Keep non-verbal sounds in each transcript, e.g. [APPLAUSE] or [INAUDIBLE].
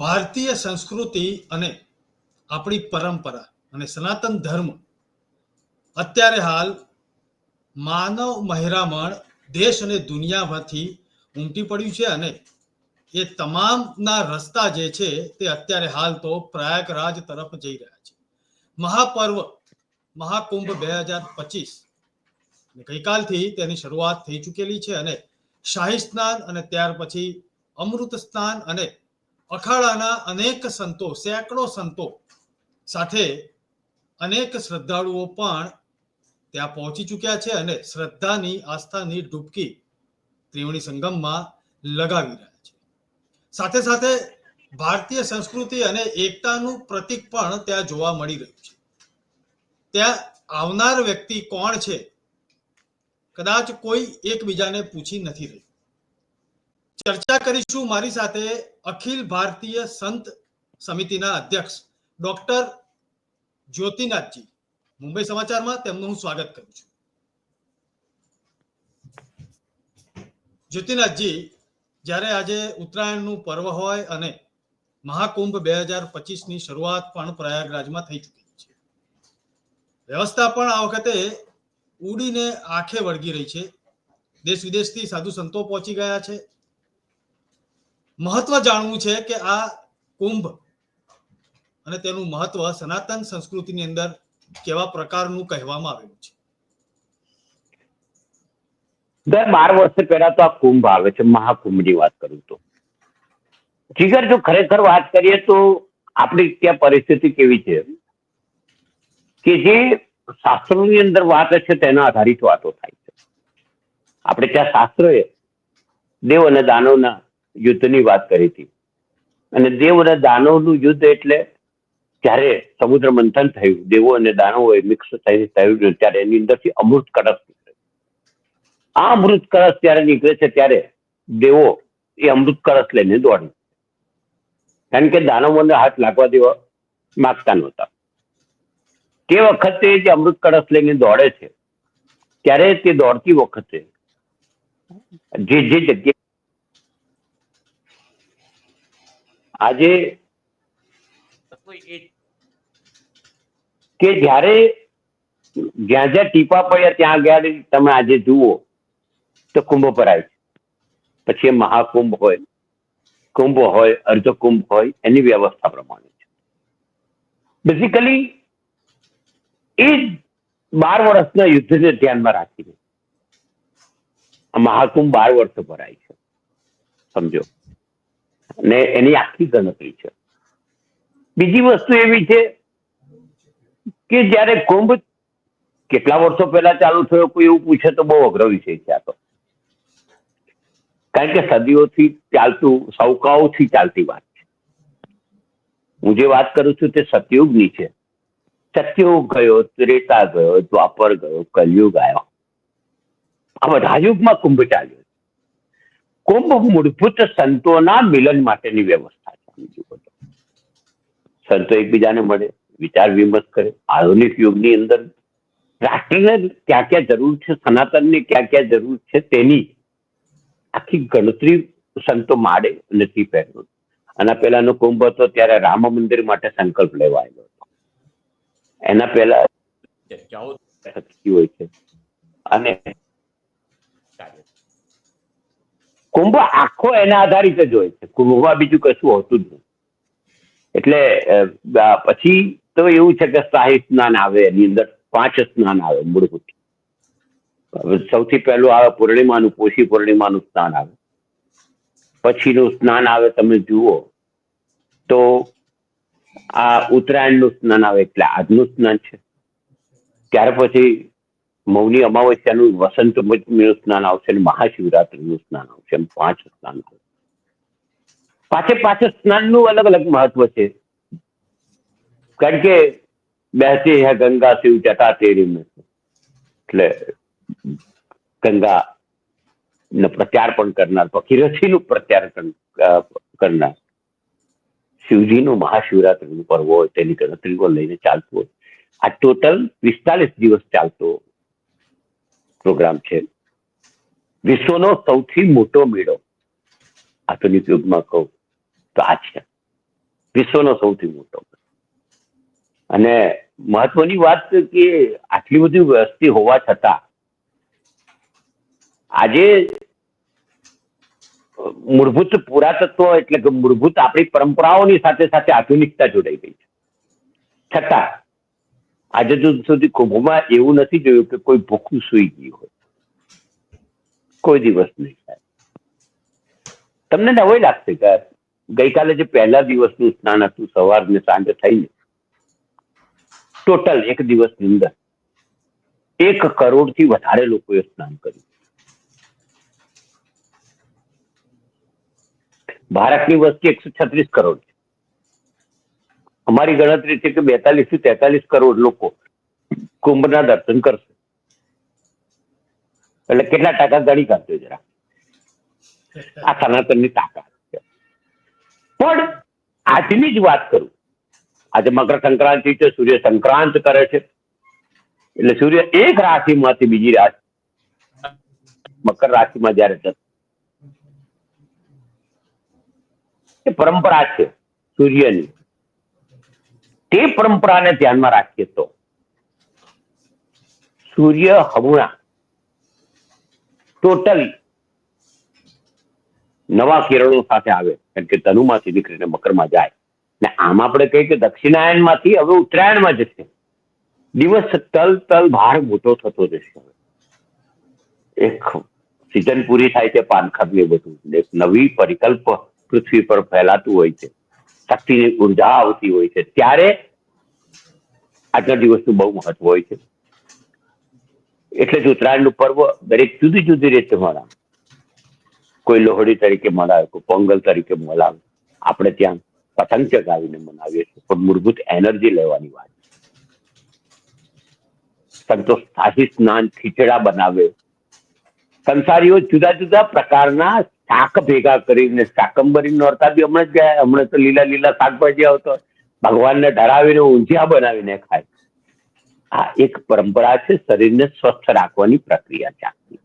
ભારતીય સંસ્કૃતિ અને આપણી પરંપરા અને સનાતન ધર્મ અત્યારે હાલ માનવ મહેરામણ દેશ અને દુનિયામાંથી ઉમટી પડ્યું છે અને એ તમામના રસ્તા જે છે તે અત્યારે હાલ તો પ્રયાગરાજ તરફ જઈ રહ્યા છે. મહાપર્વ, મહાકુંભ બે હજાર પચીસ ગઈકાલથી તેની શરૂઆત થઈ ચૂકેલી છે અને શાહી સ્નાન અને ત્યાર પછી અમૃત સ્નાન અને અખાડાના અનેક સંતો, સેંકડો સંતો સાથે અનેક શ્રદ્ધાળુઓ પણ ત્યાં પહોંચી ચૂક્યા છે અને શ્રદ્ધાની આસ્થાની ડૂબકી ત્રિવેણી સંગમમાં લગાવી રહ્યા છે. સાથે સાથે ભારતીય સંસ્કૃતિ અને એકતાનું પ્રતીક પણ ત્યાં જોવા મળી રહ્યું છે. ત્યાં આવનાર વ્યક્તિ કોણ છે? કદાચ કોઈ એકબીજાને પૂછી નથી રહ્યું ચર્ચા કરીશું મારી સાથે અખિલ ભારતીય સંત સમિતિના અધ્યક્ષ ડોક્ટર જ્યોતિનાથજી. મુંબઈ સમાચારમાં તેમનું હું સ્વાગત કરું છું. જ્યોતિનાથજી, જ્યારે આજે ઉત્તરાયણનું પર્વ હોય અને મહાકુંભ બે હજાર પચીસની શરૂઆત પણ પ્રયાગરાજમાં થઈ ચૂકી છે. વ્યવસ્થા પણ આ વખતે ઉડીને આંખે વળગી રહી છે. દેશ વિદેશથી સાધુ સંતો પહોંચી ગયા છે. મહત્વ જાણવું છે કે આ કુંભ અને તેનું મહત્વ સનાતન સંસ્કૃતિની અંદર કેવા પ્રકારનું કહેવામાં આવેલું છે? દર બાર વર્ષ પહેલા તો આ કુંભ આવે છે, મહાકુંભની વાત કરું તો. જીગર, જો ખરેખર વાત કરીએ તો આપણી ત્યાં પરિસ્થિતિ કેવી છે? કે જે શાસ્ત્રોની અંદર વાત છે તેના આધારિત વાતો થાય છે. આપણે ત્યાં શાસ્ત્રોએ દેવ અને દાનવના યુદ્ધની વાત કરી હતી. અને દેવ અને દાનવનું યુદ્ધ એટલે જ્યારે સમુદ્ર મંથન થયું, દેવો અને દાનવો મિક્સ થઈ થયું ત્યારે એની અંદરથી અમૃત કળશ આ અમૃત કળશ ત્યારે નીકળે છે ત્યારે દેવો એ અમૃત કળશ લઈને દોડે. કારણ કે દાનવોને હાથ લાગવા દેવા માગતા નહોતા. તે વખતે જે અમૃત કળશ લઈને દોડે છે, ત્યારે તે દોડતી વખતે જે જે જગ્યાએ આજે કે જ્યારે જ્યાં જ્યાં ટીપા પડ્યા ત્યાં ગયા તમે આજે જુઓ તો કુંભ ભરાય છે. પછી મહાકુંભ હોય કુંભ હોય અર્ધ કુંભ હોય એની વ્યવસ્થા પ્રમાણે છે. બેઝિકલી એ બાર વર્ષના યુદ્ધને ધ્યાનમાં રાખીને મહાકુંભ બાર વર્ષ ભરાય છે. સમજો? અને એની આખી ગણતરી છે. બીજી વસ્તુ એવી છે કે જ્યારે કુંભ કેટલા વર્ષો પહેલા ચાલુ થયો કોઈ એવું પૂછે તો બહુ અઘરો વિષય છે આ તો. કારણ કે સદીઓથી ચાલતું સૌકાઓથી ચાલતી વાત છે. હું જે વાત કરું છું તે સતયુગની છે. સત્યુગ ગયો, ત્રેતા ગયો, દ્વાપર ગયો, કલયુગ આવ્યો. આ બધા યુગમાં કુંભ ચાલ્યો. કુંભ મૂળભૂત સંતોના મિલન માટેની વ્યવસ્થા છે. સંતો એકબીજાને મળે વિચાર વિમર્શ કરે. આધુનિક યુગની અંદર રાષ્ટ્રને ક્યાં ક્યાં જરૂર છે સનાતનની ક્યાં ક્યાં જરૂર છે તેની આખી ગણતરી સંતો માડે નથી પહેર્યો આના પહેલાનો કુંભ હતો ત્યારે રામ મંદિર માટે સંકલ્પ લેવાયેલો હતો. એના પહેલા થતી હોય છે. અને કુંભ આખો એના આધારિત જ હોય છે. કુંભમાં બીજું કશું હોતું જ નથી. એટલે પછી તો એવું છે કે શાહી સ્નાન આવે, એની અંદર પાંચ સ્નાન આવે, મૂળભૂત. સૌથી પહેલું આવે પૂર્ણિમાનું પોષી પૂર્ણિમાનું સ્નાન આવે. પછીનું સ્નાન આવે, તમે જુઓ. તો આ ઉત્તરાયણનું સ્નાન આવે, એટલે આજનું સ્નાન છે. ત્યાર પછી મૌની અમાવસ્યાનું વસંત પંચમીનું સ્નાન આવશે અને મહાશિવરાત્રીનું સ્નાન આવશે એમ પાંચ સ્નાન આવે પાછે પાછે સ્નાનનું અલગ અલગ મહત્વ છે કારણ કે બેસી હે ગંગા શિવ જટા તેરી મેં એટલે ગંગા નો પ્રચાર પણ કરનાર ભગીરથીનું પ્રચાર કર- અ, કરનાર શિવજીનું મહાશિવરાત્રીનું પર્વ હોય તેની ગણતરીઓ લઈને ચાલતું હોય આ ટોટલ પિસ્તાલીસ દિવસ ચાલતો પ્રોગ્રામ છે. વિશ્વનો સૌથી મોટો મેળો, આધુનિક યુગમાં કહું, તો આ છે. વિશ્વનો સૌથી મોટો અને મહત્વની વાત કે આટલી બધી વસ્તી હોવા છતાં, આજે મૂળભૂત પુરાતત્વ એટલે કે મૂળભૂત આપણી પરંપરાઓની સાથે સાથે આધુનિકતા જોડાઈ ગઈ છે. છતાં આજે તો સુધી કુંભમાં એવું નથી જોયું કે કોઈ ભૂખું સૂઈ ગયું હોય. કોઈ દિવસ નહીં તમને નવાઈ લાગશે કે ગઈકાલે જે પહેલા દિવસનું સ્નાન હતું સવાર ને સાંજે થઈને. ટોટલ એક દિવસની અંદર એક કરોડથી વધારે લોકોએ સ્નાન કર્યું. ભારતની વસ્તી એકસો છત્રીસ કરોડ છે. અમારી ગણતરી છે કે બેતાલીસથી તેતાલીસ કરોડ લોકો કુંભના દર્શન કરશે. એટલે કેટલા ટકા ગણી કાઢજો જરા. આ સનાતનની તાકાત પણ આજની જ વાત કરું. આજે મકર સંક્રાંતિ છે, સૂર્ય સંક્રાંત કરે છે. એટલે સૂર્ય એક રાશિમાંથી બીજી રાશિ મકર રાશિમાં જયારે જશે. એ પરંપરા છે સૂર્યની. તે પરંપરાને ધ્યાનમાં રાખીએ તો સૂર્ય હમણાં ટોટલી નવા કિરણો સાથે આવે કારણ કે તનુમાંથી નીકળીને મકરમાં જાય. ને આમ આપણે કહીએ કે દક્ષિણાયનમાંથી હવે ઉત્તરાયણમાં જશે દિવસ તલ તલ ભાર મોટો થતો જશે એક સિઝન પૂરી થાય છે પાનખરની બધું. એક નવી પરિકલ્પ પૃથ્વી પર ફેલાતું હોય છે. શક્તિની ઊર્જા આવતી હોય છે. ત્યારે આજના દિવસનું બહુ મહત્વ હોય છે. એટલે જ ઉત્તરાયણનું પર્વ દરેક જુદી જુદી રીતે મનાવે. કોઈ લોહડી તરીકે મનાવે, કોઈ પોંગલ તરીકે મનાવે. આપણે ત્યાં પતંગ ચગાવીને મનાવીએ છીએ. પણ મૂળભૂત એનર્જી લેવાની વાત સંતોષ સાહી સ્નાન ખીચડા બનાવે. સંસારીઓ જુદા જુદા પ્રકારના શાક ભેગા કરીને, શાકંબરી નોરતા બી હમણાં જ ગયા, હમણાં તો લીલા લીલા શાકભાજી આવતો. ભગવાનને ધરાવીને ઊંધિયા બનાવીને ખાય. આ એક પરંપરા છે, શરીરને સ્વસ્થ રાખવાની પ્રક્રિયા છે.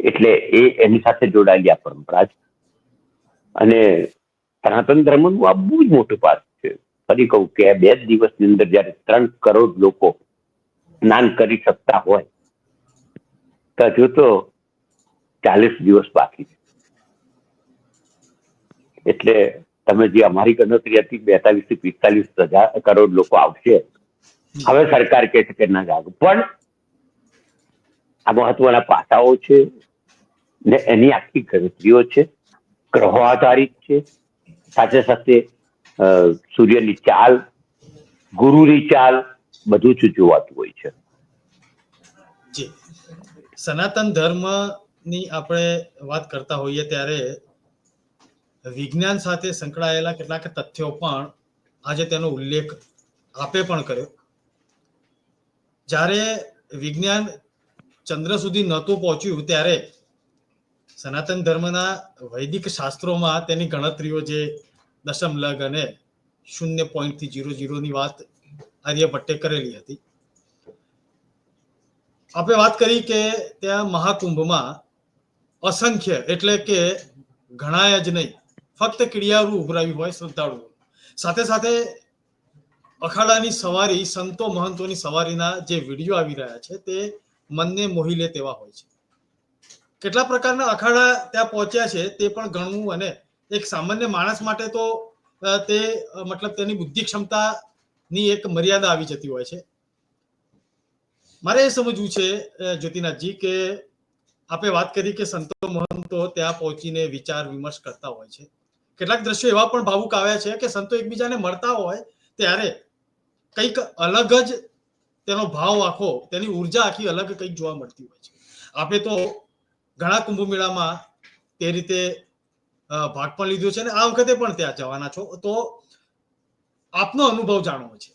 એટલે એ એની સાથે જોડાયેલી આ પરંપરા છે. અને સનાતન ધર્મનું આ બહુ જ મોટું પાસ છે. ફરી કહું કે બે દિવસની અંદર જયારે ત્રણ કરોડ લોકો સ્નાન કરી શકતા હોય હજુ તો ચાલીસ દિવસ બાકી છે. એટલે તમે જે અમારી ગણતરી હતી બેતાલીસથી પિસ્તાલીસ હજાર કરોડ લોકો આવશે, હવે સરકાર કહે છે કે ના જાગ. પણ આ મહત્વના પાસાઓ છે ને એની આખી ગણતરીઓ છે, ગ્રહો આધારિત છે. સાથે સાથે સૂર્યની ચાલ, ગુરુની ચાલ બધું જ જોવાતું હોય છે. સનાતન ધર્મની આપણે વાત કરતા હોઈએ ત્યારે વિજ્ઞાન સાથે સંકળાયેલા કેટલાક તથ્યો પણ આજે તેનો ઉલ્લેખ આપે પણ કર્યો. જ્યારે વિજ્ઞાન ચંદ્ર સુધી નહોતું પહોંચ્યું ત્યારે સનાતન ધર્મના વૈદિક શાસ્ત્રોમાં તેની ગણતરીઓ જે દશમ લગ અને શૂન્ય પોઈન્ટથી જીરો જીરોની વાત આર્યભટ્ટે કરેલી હતી. આપણે વાત કરી કે ત્યાં મહાકુંભમાં અસંખ્ય, એટલે કે ઘણાય જ નહીં, ફક્ત કિડિયારું ઉભરાયું હોય શ્રદ્ધાળુઓ. સાથે સાથે અખાડાની સવારી, સંતો મહંતોની સવારીના જે વીડિયો આવી રહ્યા છે, તે મનને મોહી લે તેવા હોય છે. કેટલા પ્રકારના અખાડા ત્યાં પહોંચ્યા છે, તે પણ ગણવું અને એક સામાન્ય માણસ માટે તો તે મતલબ તેની બુદ્ધિ ક્ષમતાની એક મર્યાદા આવી જતી હોય છે. મારે એ સમજવું છે જ્યોતિનાથજી, કે આપે વાત કરી કે સંતો મહંતો ત્યાં પહોંચીને વિચાર વિમર્શ કરતા હોય છે. કેટલાક દ્રશ્યો એવા પણ ભાવુક આવ્યા છે કે સંતો એકબીજાને મળતા હોય ત્યારે કંઈક અલગ જ તેનો ભાવ આખો, તેની ઊર્જા આખી અલગ કંઈક જોવા મળતી હોય છે. આપે તો ઘણા કુંભ મેળામાં તે રીતે ભાગ પણ લીધો છે અને આ વખતે પણ ત્યાં જવાના છો. તો આપનો અનુભવ જાણવો છે.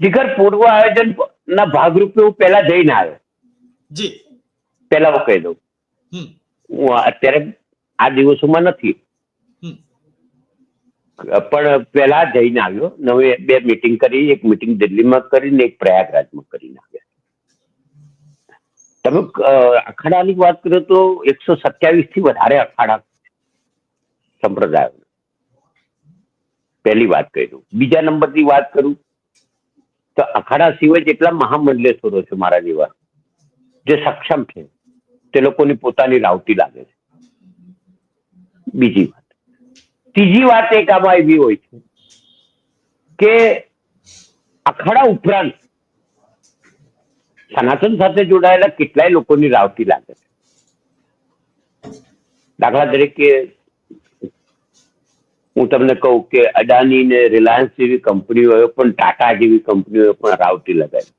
જીગર પૂર્વ આયોજન ના ભાગરૂપે હું પહેલા જઈને આવ્યો. જી. પહેલા હું કહી દઉં. હું અત્યારે આ દિવસોમાં નથી. પણ પહેલા જઈને આવ્યો નવે બે મીટિંગ કરી એક મીટિંગ દિલ્હીમાં કરીને એક પ્રયાગરાજમાં કરીને આવ્યા. તમે અખાડાની વાત કરો તો એકસો સત્યાવીસથી વધારે અખાડા સંપ્રદાયો પહેલી વાત કહી દઉં. બીજા નંબરની વાત કરું તો અખાડા સિવાય જેટલા મહામંડલેશ્વરો છે મારા જેવા, જે સક્ષમ છે, તે લોકોની પોતાની રાવટી લાગે છે. બીજી વાત. ત્રીજી વાત એક આમાં એવી હોય છે કે અખાડા ઉપરાંત સનાતન સાથે જોડાયેલા કેટલાય લોકોની રાવટી લાગે છે. દાખલા તરીકે હું તમને કહું કે અદાની ને રિલાયન્સ જેવી કંપનીઓએ પણ, ટાટા જેવી કંપનીઓએ પણ રાવટી લગાવી.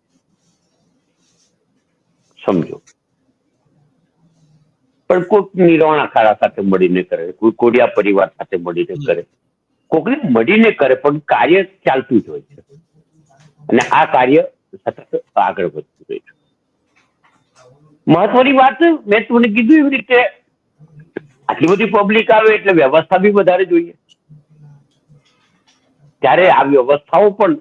સમજો. પણ કોઈક નિર્વાણ અખાડા સાથે મળીને કરે કોઈ કોડિયા પરિવાર સાથે મળીને કરે કોકને મળીને કરે, પણ કાર્ય ચાલતું જ હોય છે. અને આ કાર્ય સતત આગળ વધતું રહે છે. મહત્વની વાત, મેં તમને કીધું એવી રીતે આટલી બધી પબ્લિક આવે એટલે વ્યવસ્થા બી વધારે જોઈએ. ત્યારે આ વ્યવસ્થાઓ પણ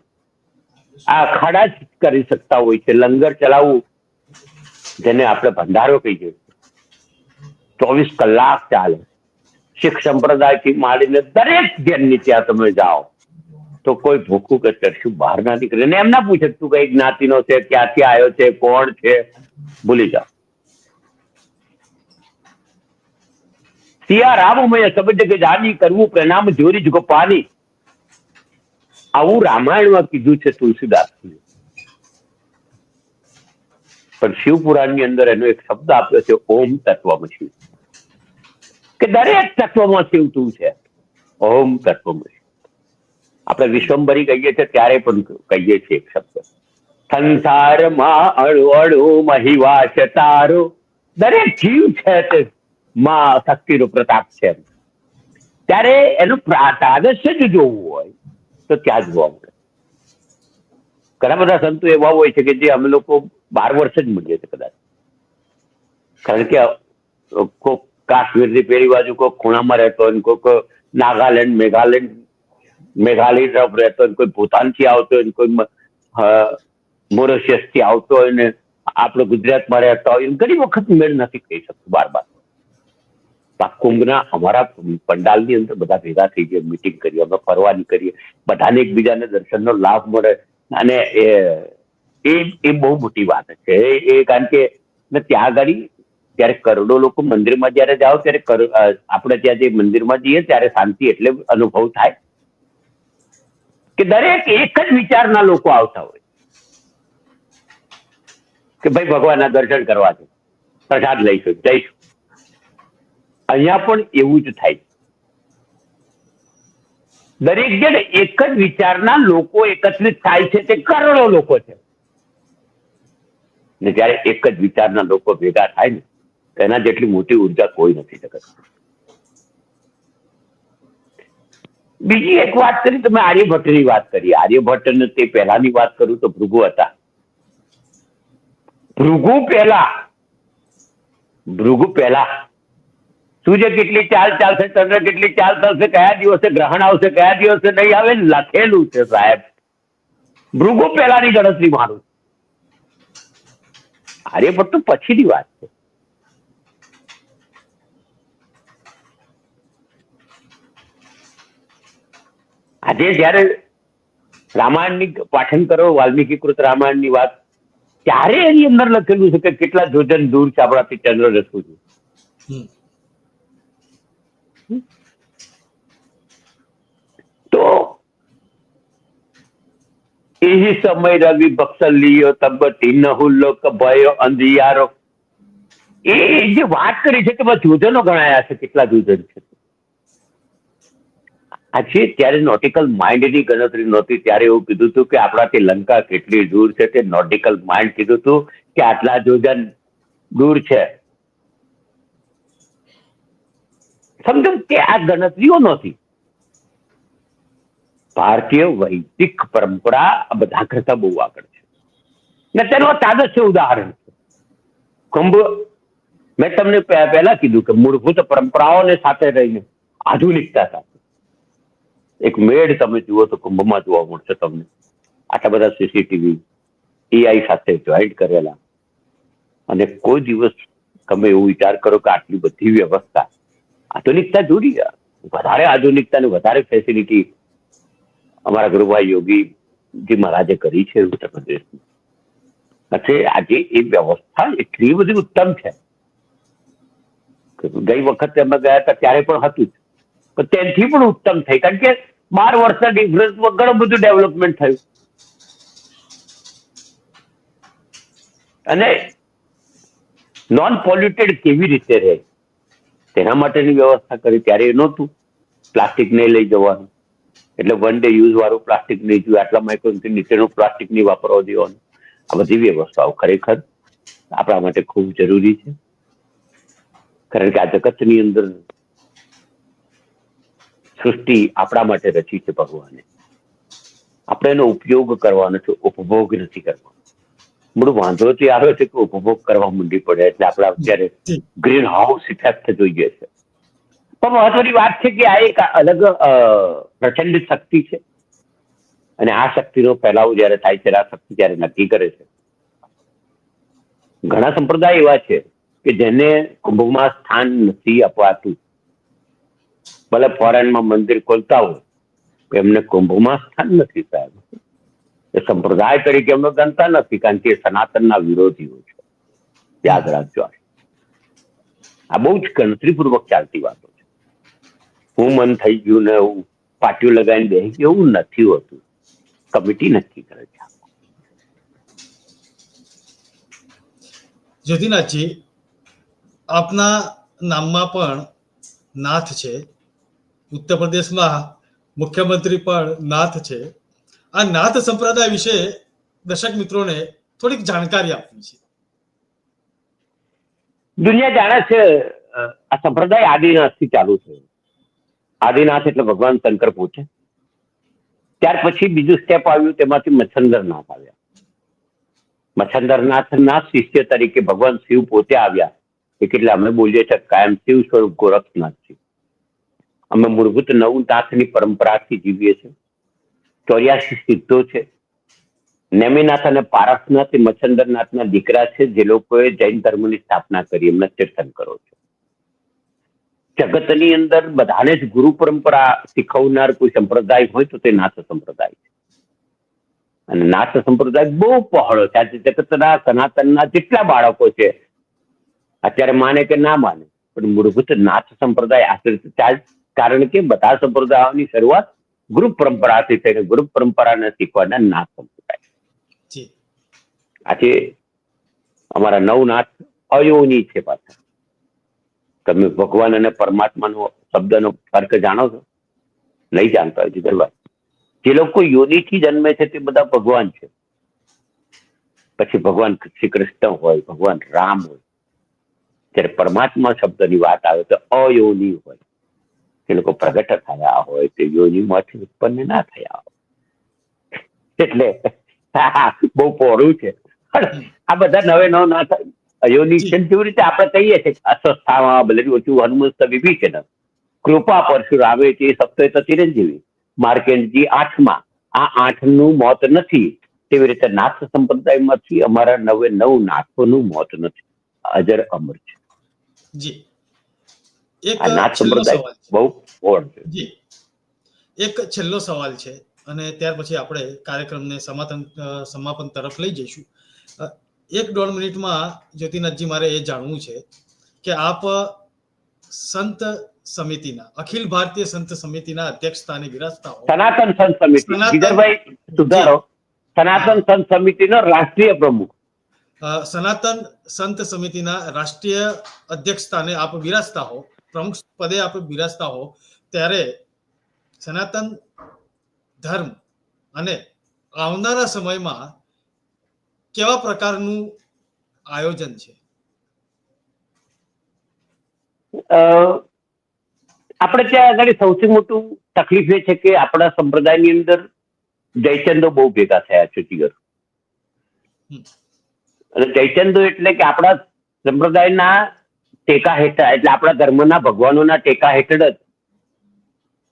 આ અખાડા જ કરી શકતા હોય છે. લંગર ચલાવવું જેને આપણે ભંડારો કહીએ ચોવીસ કલાક ચાલે. શીખ સંપ્રદાયથી માંડીને દરેક ઘેરની ત્યાં તમે જાઓ, તો કોઈ ભૂખું કે ચડશું બહાર ના નીકળે. ને એમ ના પૂછે, તું કઈ જ્ઞાતિનો છે? ક્યાંથી આવ્યો છે? કોણ છે? ભૂલી જાઓ. સિયા રામમય સમજ કે જાની કરવું પ્રણામ જોરી જ પાની આવું રામાયણમાં કીધું છે તુલસીદાસ પણ શિવપુરાણની અંદર એનો એક શબ્દ આપ્યો છે, ઓમ તત્વમસી કે દરેક તત્વમાં શિવ તું છે. ઓમ તત્વમસી. આપણે વિશ્વંભરી કહીએ છીએ, ત્યારે પણ કહીએ છીએ એક શબ્દ. સંસારમાં અણુ અણુ મહિવા છે તારો. દરેક જીવ છે તે માં શક્તિનો પ્રતાપ છે ત્યારે એનું પ્રાતાદશ્ય જ જોવું હોય. તો ત્યાં જોવા મળે. ઘણા બધા સંતો એવા હોય છે કે જે અમે લોકો બાર વર્ષ જ મળીએ છીએ કદાચ. કારણ કે કોઈક કાશ્મીરની પેલી બાજુ કોઈક ખૂણામાં રહેતો હોય કોઈક નાગાલેન્ડ, મેઘાલેન્ડ, મેઘાલય તરફ રહેતો હોય કોઈ ભૂતાનથી આવતો હોય કોઈ મોરેશિયસથી આવતો હોય ને આપણે ગુજરાતમાં રહેતા હોય ઘણી વખત મેળ નથી કહી શકતું બાર બાર કુંભના અમારા પંડાલની અંદર બધા ભેગા થઈ જઈએ મીટિંગ કરીએ અમે ફરવા નીકળીએ બધાને એકબીજાને દર્શનનો લાભ મળે. અને એ એ બહુ મોટી વાત છે. એ કારણ કે ત્યાં આગળ ત્યારે કરોડો લોકો મંદિરમાં જ્યારે જાઓ, ત્યારે આપણે ત્યાં જે મંદિરમાં જઈએ ત્યારે શાંતિ એટલે અનુભવ થાય કે દરેક એક જ વિચારના લોકો આવતા હોય. કે ભાઈ ભગવાનના દર્શન કરવા છે, પ્રસાદ લઈશું, જઈશું. અહીંયા પણ એવું જ થાય દરેક જણ એક જ વિચારના લોકો એકત્રિત થાય છે તે કરોડો લોકો છે. ને જ્યારે એક જ વિચારના લોકો ભેગા થાય ને તેના જેટલી મોટી ઊર્જા કોઈ નથી શકત. બીજી એક વાત કરી, તમે આર્યભટ્ટની વાત કરી. આર્યભટ્ટ તે પહેલાની વાત કરું તો ભૃગુ હતા. ભૃગુ પહેલા ભૃગુ પહેલા સૂર્ય કેટલી ચાલ ચાલશે, ચંદ્ર કેટલી ચાલ ચાલશે, કયા દિવસે ગ્રહણ આવશે, કયા દિવસે નહીં આવે, લખેલું છે સાહેબ. ભૃગુ પહેલાની ગણતરી મારું આર્યભટ્ટ તો પછીની વાત છે. આજે જયારે રામાયણની પાઠન કરો વાલ્મીકી કૃત રામાયણની વાત, ત્યારે એની અંદર લખેલું છે કે કેટલા જોજન દૂર છે આપણાથી ચંદ્ર રસવું છે. તો એહી સમય રવિ બક્ષલીયો તબતી નહુલ્લો ભયો અંધિયારો. એ જે વાત કરી છે કે જોજનો ગણાયા છે, કેટલા જોજન છે? આજે ત્યારે નોટિકલ માઇન્ડની ગણતરી નહોતી, ત્યારે એવું કીધું હતું કે આપણાથી લંકા કેટલી દૂર છે તે નોટિકલ માઇન્ડ કીધું હતું કે આટલા જોજન દૂર છે. સમજો કે આ ગણતરીઓ નથી ભારતીય વૈદિક પરંપરા આ બધા કરતા બહુ આગળ છે. ને તેનો તાદસ્ય ઉદાહરણ છે. કુંભ મેં તમને પહેલા કીધું કે મૂળભૂત પરંપરાઓને સાથે રહીને આધુનિકતા સાથે. એક મેળ તમે જુઓ તો કુંભમાં જોવા મળશે તમને. આટલા બધા સીસીટીવી એઆઈ સાથે જોઈન્ટ કરેલા. અને કોઈ દિવસ તમે એવું વિચાર કરો કે આટલી બધી વ્યવસ્થા આધુનિકતા જોડી વધારે આધુનિકતા ને વધારે ફેસિલિટી અમારા ગુરુભાઈ યોગીજી મહારાજે કરી છે ઉત્તર પ્રદેશમાં આજે એ વ્યવસ્થા એટલી બધી ઉત્તમ છે. ગઈ વખતે અમે ગયા હતા, ત્યારે પણ હતું પણ તેનાથી પણ ઉત્તમ થઈ. કારણ કે બાર વર્ષના ડિફરન્સમાં ઘણું બધું ડેવલપમેન્ટ થયું. અને નોન પોલ્યુટેડ કેવી રીતે રહે? તેના માટેની વ્યવસ્થા કરી, ત્યારે એ નહોતું. પ્લાસ્ટિક નહીં લઈ જવાનું. એટલે વન ડે યુઝ વાળું પ્લાસ્ટિક નહીં જોયું. આટલા માઇક્રોનથી નીચેનું પ્લાસ્ટિક નહીં વાપરવા દેવાનું. આ બધી વ્યવસ્થાઓ ખરેખર આપણા માટે ખૂબ જરૂરી છે. કારણ કે આ જગતની અંદર સૃષ્ટિ આપણા માટે રચી છે ભગવાને. આપણે એનો ઉપયોગ કરવાનો છે, ઉપભોગ નથી કરવાનો. મૂળ વાંધો તે આવ્યો છે કે ઉપભોગ કરવા માંડી પડે એટલે આપણે અત્યારે ગ્રીન હાઉસ ઇફેક્ટ જોઈએ છે. પણ મહત્વની વાત છે કે આ એક અલગ પ્રચંડ શક્તિ છે. અને આ શક્તિનો ફેલાવો જ્યારે થાય છે આ શક્તિ જ્યારે નક્કી કરે છે. ઘણા સંપ્રદાય એવા છે કે જેને કુંભમાં સ્થાન નથી અપાતું. ભલે ફોરેનમાં મંદિર ખોલતા હોય એમને કુંભમાં સ્થાન નથી સાહેબ. એ સંપ્રદાય તરીકે અમે ગણતા નથી, કારણ કે એ સનાતનના વિરોધીઓ છે. યાદ રાખજો આ. બહુ જ ગણતરીપૂર્વક ચાલતી વાતો છે. હું મન થઈ ગયું ને હું પાટિયું લગાવીને બેસી એવું નથી હોતું. કમિટી નક્કી કરે છે. જ્યોતિનાથજી, આપના નામમાં પણ નાથ છે. ઉત્તર પ્રદેશમાં મુખ્યમંત્રી પણ નાથ છે. આ નાથ સંપ્રદાય વિશે દર્શક મિત્રોને થોડીક જાણકારી આપવી છે. દુનિયા જાણે છે આ સંપ્રદાય આદિનાથથી ચાલુ છે. આદિનાથ એટલે ભગવાન શંકર પૂછે. ત્યાર પછી બીજું સ્ટેપ આવ્યું, તેમાંથી મચ્છંદરનાથ આવ્યા. મચ્છંદરનાથના શિષ્ય તરીકે ભગવાન શિવ પોતે આવ્યા. એટલે અમે બોલીએ છીએ કાયમ શિવ સ્વરૂપ ગોરખનાથજી. અમે મૂળભૂત નવ નાથની પરંપરાથી જીવીએ છીએ. ચોર્યાસી સિદ્ધો છે. નેમિનાથ અને પારસનાથ એ મચ્છંદરનાથના દીકરા છે, જે લોકોએ જૈન ધર્મની સ્થાપના કરી, એમને તીર્થન કરો છો. જગતની અંદર બધાને જ ગુરુ પરંપરા શીખવનાર કોઈ સંપ્રદાય હોય તો તે નાથ સંપ્રદાય છે. અને નાથ સંપ્રદાય બહુ પહોળો છે. આજે જગતના સનાતનના જેટલા બાળકો છે, અત્યારે માને કે ના માને, પણ મૂળભૂત નાથ સંપ્રદાય આશ્રિત ચાલ, કારણ કે બધા સંપ્રદાયોની શરૂઆત ગુરુ પરંપરાથી થઈને ગુરુ પરંપરાને શીખવાના નાથ સંપ્રદાય આજે અમારા નવનાથ અયોની છે પાછા. તમે ભગવાન અને પરમાત્માનો શબ્દનો ફર્ક જાણો છો? નહીં જાણતા હોય જીગરભાઈ જે લોકો યોનિથી જન્મે છે તે બધા ભગવાન છે. પછી ભગવાન શ્રી કૃષ્ણ હોય ભગવાન રામ હોય. જ્યારે પરમાત્મા શબ્દની વાત આવે તો અયોની હોય. તે લોકો પ્રગટ થયા હોય તે યોનિમાંથી ઉત્પન્ન ના થયા હોય. એટલે બહુ પોરું છે. આ બધા નવે નવ ના થાય. અયોની છે રીતે આપણે કહીએ છીએ? અસ્વસ્થામાં બધી ઓછું હનુમંત વિભીષણ. કૃપા પરશુરામે તે સપ્તે તો ચિરંજીવી. માર્કેન્ડજી આઠમાં, આ આઠનું મોત નથી. તેવી રીતે નાથ સંપ્રદાયમાંથી અમારા નવે નવ નાથોનું મોત નથી. અજર અમર છે. જી. એક નાથ છેલ્લો સંપ્રદાય બહુ જી. એક છેલ્લો સવાલ છે અને ત્યાર પછી આપણે કાર્યક્રમને સમાપન સમાપન તરફ લઈ જઈશું. એક દોઢ મિનિટમાં જ્યોતિનાથજી મારે એ જાણવું છે કે આપ સંત સમિતિના અખિલ ભારતીય સંત સમિતિના અધ્યક્ષ સ્થાને બિરાજતા હો. સનાતન સંત સમિતિ. ગીધરભાઈ સુધારો. સનાતન સંત સમિતિનો રાષ્ટ્રીય પ્રમુખ. સનાતન સંત સમિતિના રાષ્ટ્રીય અધ્યક્ષ સ્થાને આપ બિરાજતા હો. પ્રમુખ પદે આપણે બિરાજતા હો ત્યારે સનાતન ધર્મ અને આવનારા સમયમાં કેવા પ્રકારનું આયોજન છે આપણે ત્યાં આગળ સૌથી મોટું તકલીફ એ છે કે આપણા સંપ્રદાયની અંદર જયચંદો બહુ ભેગા થયા છે હમ. અને જયચંદો એટલે કે આપણા સંપ્રદાયના ટેકા હેઠળ, એટલે આપણા ધર્મના ભગવાનોના ટેકા હેઠળ જ.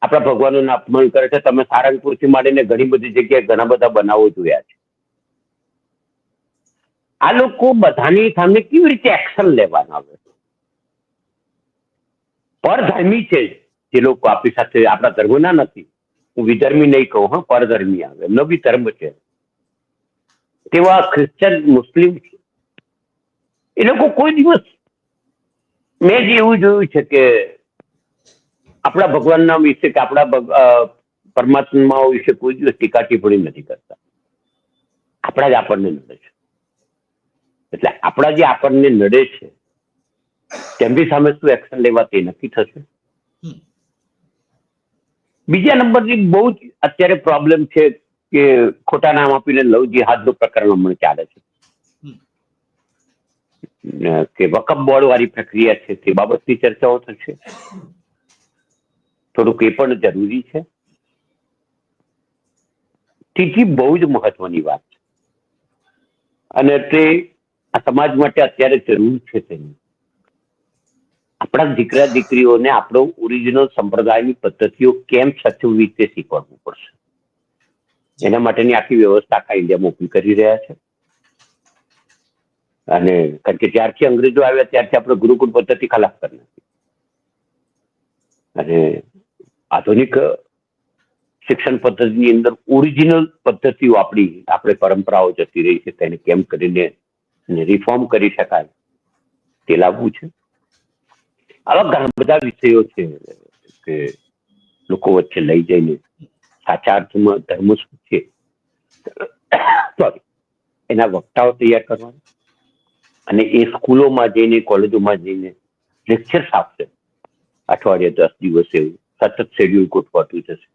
આપણા ભગવાનોના અપમાન કરે છે. તમે સારંગપુરથી માંડીને ઘણી બધી જગ્યાએ ઘણા બધા બનાવો જોયા છે. આ લોકો બધાની સામે કેવી રીતે એક્શન લેવાના આવે પરધર્મી છે જે લોકો આપણી સાથે આપણા ધર્મના નથી. હું વિધર્મી નહીં કહું, હા, પરધર્મી આવે. એમનો બી ધર્મ છે. તેવા ખ્રિશ્ચન, મુસ્લિમ છે. એ લોકો કોઈ દિવસ મેં જે એવું જોયું છે કે આપણા ભગવાનના વિશે કે આપણા પરમાત્મા વિશે કોઈ દિવસ ટીકા ટિપ્પણી નથી કરતા. આપણા જ આપણને નડે છે. એટલે આપણા જે આપણને નડે છે તેમની સામે શું એક્શન લેવા તે નક્કી થશે. બીજા નંબરની બહુ જ અત્યારે પ્રોબ્લેમ છે કે ખોટા નામ આપીને લવ હાથનો પ્રકરણ હમણાં ચાલે છે. કે વકફ બોર્ડ વાળી પ્રક્રિયા છે તે બાબતની ચર્ચાઓ થશે? થોડુંક એ પણ જરૂરી છે? ત્રીજી બહુ જ મહત્વની વાત છે. અને તે આ સમાજ માટે અત્યારે જરૂર છે તેની. આપણા દીકરા દીકરીઓને આપણો ઓરિજિનલ સંપ્રદાયની પદ્ધતિઓ કેમ સચવવી તે શીખવાડવું પડશે? એના માટેની આખી વ્યવસ્થા આખા ઇન્ડિયામાં ઊભી કરી રહ્યા છે. અને કારણ કે જ્યારથી અંગ્રેજો આવ્યા ત્યારથી આપણે ગુરુકુળ પદ્ધતિ ખલાસ કરી નાખી. અને આધુનિક શિક્ષણ પદ્ધતિની અંદર ઓરિજિનલ પદ્ધતિઓ આપણી, આપણે પરંપરાઓ જતી રહી છે તેને કેમ કરીને રિફોર્મ કરી શકાય તે લાવવું છે. આવા ઘણા બધા વિષયો છે કે લોકો વચ્ચે લઈ જઈને સાચા અર્થમાં ધર્મ શું છે. [COUGHS] સોરી એના વક્તાઓ તૈયાર કરવાના. અને એ સ્કૂલોમાં જઈને કોલેજોમાં જઈને લેક્ચર્સ આપશે. અઠવાડિયે દસ દિવસ એવું. સતત શેડ્યુલ ગોઠવાતું જશે.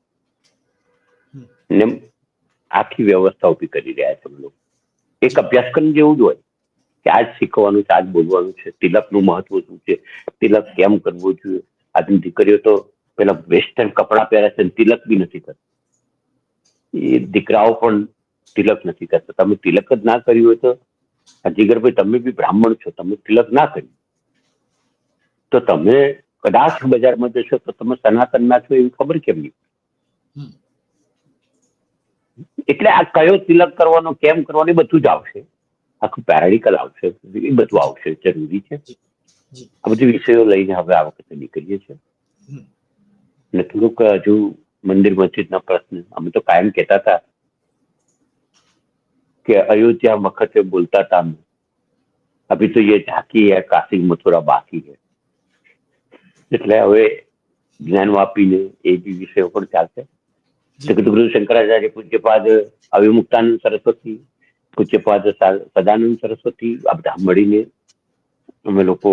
ને આખી વ્યવસ્થા ઊભી કરી રહ્યા છે લોકો. એક અભ્યાસક્રમ જેવું જ હોય કે આજ શીખવાનું છે આજ બોલવાનું છે. તિલકનું મહત્વ શું છે? તિલક કેમ કરવું જોઈએ? આજની દીકરીઓ તો પેલા વેસ્ટર્ન કપડાં પહેરે છે તિલક બી નથી કરતી. એ દીકરાઓ પણ તિલક નથી કરતા. તમે તિલક જ ના કર્યું હોય તો જીગરભાઈ તમે બી બ્રાહ્મણ છો તમે તિલક ના કર્યું તો તમે કદાચ બજારમાં જશો તો તમે સનાતન ના છો એવી ખબર કેમ નહીં? એટલે આ કયો તિલક કરવાનો કેમ કરવાનો એ બધું જ આવશે. આખું પેરાડિકલ આવશે એ બધું આવશે જરૂરી છે. આ બધી વિષયો લઈને હવે આ વખતે નીકળીએ છીએ. અને થોડુંક હજુ મંદિર મસ્જિદના પ્રશ્ન અમે તો કાયમ કહેતા હતા કે અયોધ્યા વખતે બોલતા હતા અમે અભી તો ये झांकी है काशी मथुरा बाकी है એટલે હવે જ્ઞાન વાપીને એ બી વિષયો પણ ચાલશે જી જગદગુરુ શંકરાચાર્ય પૂજ્યપાદ અવિમુક્તાનંદ સરસ્વતી પૂજ્યપાદ સા- સદાનંદ સરસ્વતી આ બધા મળીને અમે લોકો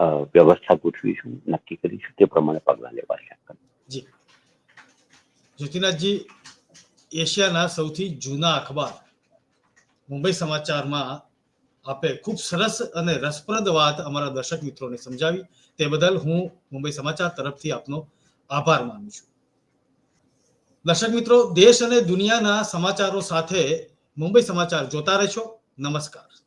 અ, વ્યવસ્થા ગોઠવીશું નક્કી કરીશું તે પ્રમાણે પગલાં લેવાશે જી જ્યોતિનાથજી એશિયાના સૌથી જૂના અખબાર મુંબઈ સમાચારમાં આપે ખૂબ સરસ અને રસપ્રદ વાત અમારા દર્શક મિત્રોને સમજાવી. તે બદલ હું મુંબઈ સમાચાર તરફથી આપનો આભાર માનું છું. દર્શક મિત્રો, દેશ અને દુનિયાના સમાચારો સાથે મુંબઈ સમાચાર જોતા રહેશો. નમસ્કાર.